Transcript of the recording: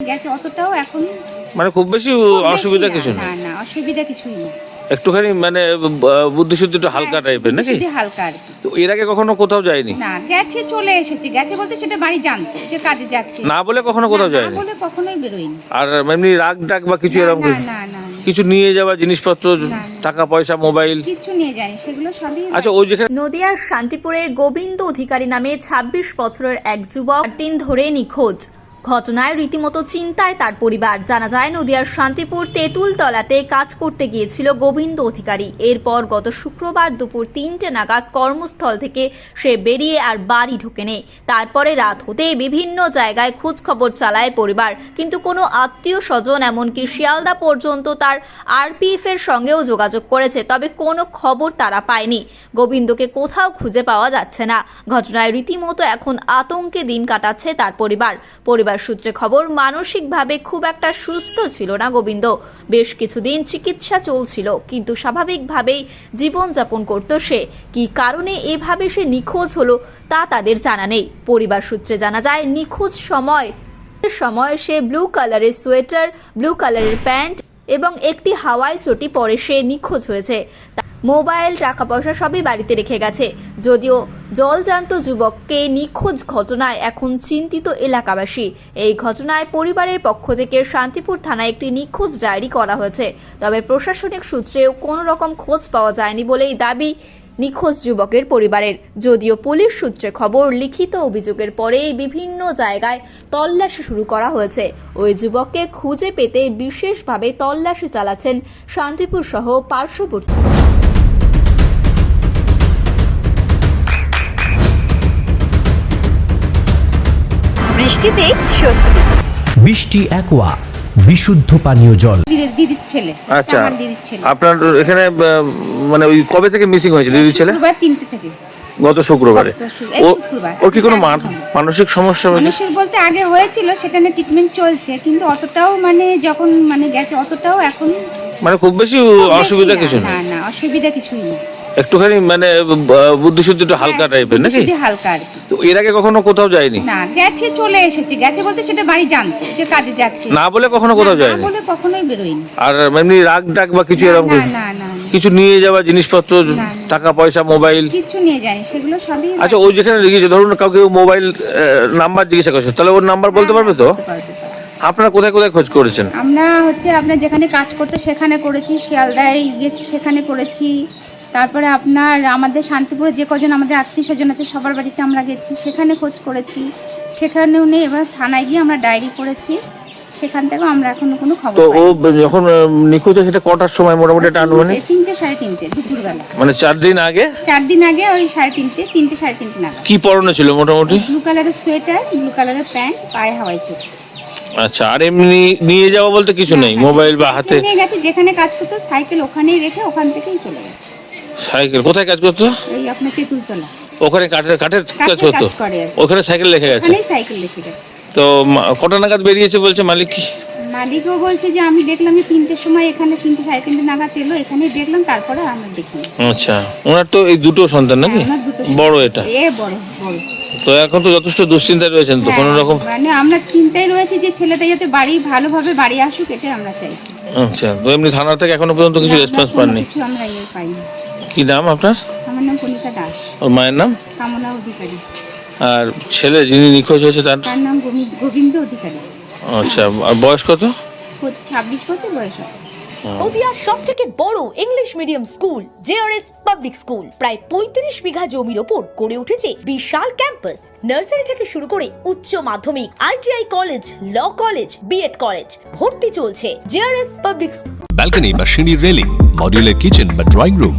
গেছে অতটাও এখন মানে খুব বেশি অসুবিধা কিছু না না অসুবিধা কিছুই নেই। একটুখানি মানে বুদ্ধি শুদ্ধি একটু হালকা টাইপের নাকি? শুধু হালকা আর কি। তো এর আগে কখনো কোথাও যায়নি? না গেছে চলে এসেছে। গেছে বলতে সেটা বাড়ি জানতো যে কাজে যাচ্ছে। না বলে কখনো কোথাও না, না যায়নি? বলে কখনোই বেরোয়নি। আর এমনি রাগ ডাক বা কিছু এরকম না কিছু? না না কিছু নিয়ে যাওয়া জিনিসপত্র টাকা পয়সা মোবাইল? কিছু নিয়ে যায়নি সেগুলো সবই আচ্ছা ওই যেখানে নদিয়ার শান্তিপুরের গোবিন্দ অধিকারী নামে ২৬ বছরের এক যুবক দিন ধরে নিখোঁজ। ঘটনায় রীতিমতো চিন্তায় তার পরিবার। জানা যায়, নদিয়ার শান্তিপুর তেঁতুলতলাতে কাজ করতে গিয়েছিল গোবিন্দ অধিকারী। এরপর গত শুক্রবার দুপুর তিনটে নাগাদ কর্মস্থল থেকে সে বেরিয়ে আর বাড়ি ঢোকেনি তারপরে রাত হতে বিভিন্ন জায়গায় খোঁজ খবর চালায় পরিবার। কিন্তু কোনো আত্মীয় স্বজন, এমনকি শিয়ালদা পর্যন্ত তার আরপিএফ এর সঙ্গেও যোগাযোগ করেছে, তবে কোনো খবর তারা পায়নি। গোবিন্দকে কোথাও খুঁজে পাওয়া যাচ্ছে না। ঘটনায় রীতিমতো এখন আতঙ্কে দিন কাটাচ্ছে তার পরিবার। পরিবার সূত্রে খবর, মানসিকভাবে খুব একটা সুস্থ ছিল না গোবিন্দ। বেশ কিছুদিন চিকিৎসা চলছিল, কিন্তু স্বাভাবিকভাবেই জীবনযাপন করত সে। কি কারণে এভাবে সে নিখোঁজ হলো, তা তাদের জানা নেই। পরিবার সূত্রে জানা যায়, নিখোঁজ সময় সময় সে ব্লু কালারের সোয়েটার, ব্লু কালারের প্যান্ট এবং একটি হাওয়াই চটি পরে সে নিখোঁজ হয়েছে। মোবাইল টাকা পয়সা সবই বাড়িতে রেখে গেছে। যদিও জলজান্ত যুবককে নিখোঁজ ঘটনায় এখন চিন্তিত এলাকাবাসী। এই ঘটনায় পরিবারের পক্ষ থেকে শান্তিপুর থানায় একটি নিখোঁজ ডায়েরি করা হয়েছে। তবে প্রশাসনিক সূত্রেও কোনো রকম খোঁজ পাওয়া যায়নি বলেই দাবি নিখোঁজ যুবকের পরিবারের। যদিও পুলিশ সূত্রে খবর, লিখিত অভিযোগের পরেই বিভিন্ন জায়গায় তল্লাশি শুরু করা হয়েছে। ওই যুবককে খুঁজে পেতে বিশেষভাবে তল্লাশি চালাচ্ছেন শান্তিপুর সহ পার্শ্ববর্তী বৃষ্টিতে স্বস্তি। বৃষ্টি অ্যাকোয়া বিশুদ্ধ পানীয় জল। দিদির ছেলে আচ্ছা দিদির ছেলে। আপনার এখানে মানে ওই কবে থেকে মিসিং হয়েছিল দিদির ছেলে? শুক্রবার তিনটে থেকে। গত শুক্রবারে। ওর কি কোনো মানসিক সমস্যা মানুষের বলতে আগে হয়েছিল সেটা নিয়ে ট্রিটমেন্ট চলছে কিন্তু অতটাও মানে যখন মানে গেছে অতটাও এখন মানে খুব বেশি অসুবিধা কিছু না, না না অসুবিধা কিছুই নেই। একটুখানি মানে বুদ্ধি শুদ্ধি একটু হালকা টাইপের নাকি? হালকা আর কি। তো এর আগে কখনো কোথাও যায়নি? না গেছে চলে এসেছে। গেছে বলতে সেটা বাড়ি জানতো যে কাজে যাচ্ছে। না বলে কখনো কোথাও যায়নি? বলে কখনোই বেরোয়নি। আর এমনি রাগ ডাক বা কিছু এরকম না না। কিছু নিয়ে যাওয়া জিনিসপত্র টাকা পয়সা মোবাইল? কিছু নিয়ে যায়নি সেগুলো সবই আচ্ছা ওই যেখানে লিখেছে ধরুন কাউকে মোবাইল নাম্বার জিজ্ঞাসা করছে তাহলে ওর নাম্বার বলতে পারবে তো। আপনারা কোথায় কোথায় খোঁজ করেছেন? আমরা হচ্ছে আপনার যেখানে কাজ করতো সেখানে করেছি শিয়ালদায় গেছি সেখানে করেছি। তারপরে আপনার আমাদের শান্তিপুরে যে কজন আমাদের আত্মীয় স্বজন আছে সবার বাড়িতে আমরা গেছি সেখানে খোঁজ করেছি। সেখানেও নেই এবার থানায় গিয়ে আমরা ডায়েরি করেছি। সেখান থেকেও আমরা এখনও কোনো খবর তো ও যখন নিখোঁজ সেটা কটার সময় মোটামুটি একটা আনুমানিক? তিনটে সাড়ে তিনটে দুপুরবেলা। মানে চার দিন আগে? চার দিন আগে ওই সাড়ে তিনটে তিনটে সাড়ে তিনটে নাগাদ। কি পরনে ছিল মোটামুটি? ব্লু কালারের সোয়েটার ব্লু কালারের প্যান্ট পায়ে হাওয়াই চোখ আচ্ছা আর এমনি নিয়ে যাওয়া বলতে কিছু নেই? মোবাইল বা হাতে? নিয়ে গেছে যেখানে কাজ করতো সাইকেল ওখানেই রেখে ওখান থেকেই চলে গেছে। সাইকেল কোথায় কাজ করতো? এই আপনার তেঁতুলতলা। ওখানে কাঠের কাঠের কাজ করতো। ওখানে সাইকেল রেখে গেছে? সাইকেল রেখে গেছে। তো কটা নাগাদ বেরিয়েছে বলছে মালিক? কি মালিকও বলছে যে আমি দেখলাম তিনটের সময় এখানে তিনটে সাড়ে তিনটে নাগাদ এলো এখানে দেখলাম তারপরে আমরা দেখিনি। আচ্ছা ওনার তো এই দুটো সন্তান নাকি? বড় এটা। এ বড় বড়। তো এখন তো যথেষ্ট দুশ্চিন্তায় রয়েছেন তো কোনো হ্যাঁ, রকম? মানে আমরা চিন্তায় রয়েছে যে ছেলেটা যাতে বাড়ি ভালোভাবে বাড়ি আসুক আমরা চাইছি। আচ্ছা তো এমনি থানা থেকে এখনও পর্যন্ত কিছু রেসপন্স কোনো পাননি? কিছু আমরা ইয়ে পাইনি। কি নাম আপনার? আমার নাম কনিকা দাস। ওর মায়ের নাম? কামনা অধিকারী। আর ছেলে যিনি নিখোঁজ হয়েছে তার? তার নাম গোবিন্দ অধিকারী। আচ্ছা আর বয়স কত? ছাব্বিশ বছর বয়স হবে। নদিয়ার সব থেকে বড় English medium school JRS public school. প্রায় পঁয়ত্রিশ বিঘা জমির ওপর গড়ে উঠেছে বিশাল ক্যাম্পাস। নার্সারি থেকে শুরু করে উচ্চ মাধ্যমিক ITI college law college BEd college ভর্তি চলছে জেআরএস পাবলিক ব্যালকনি বা সিঁড়ির রেলিং মডিউলার কিচেন বা ড্রয়িং রুম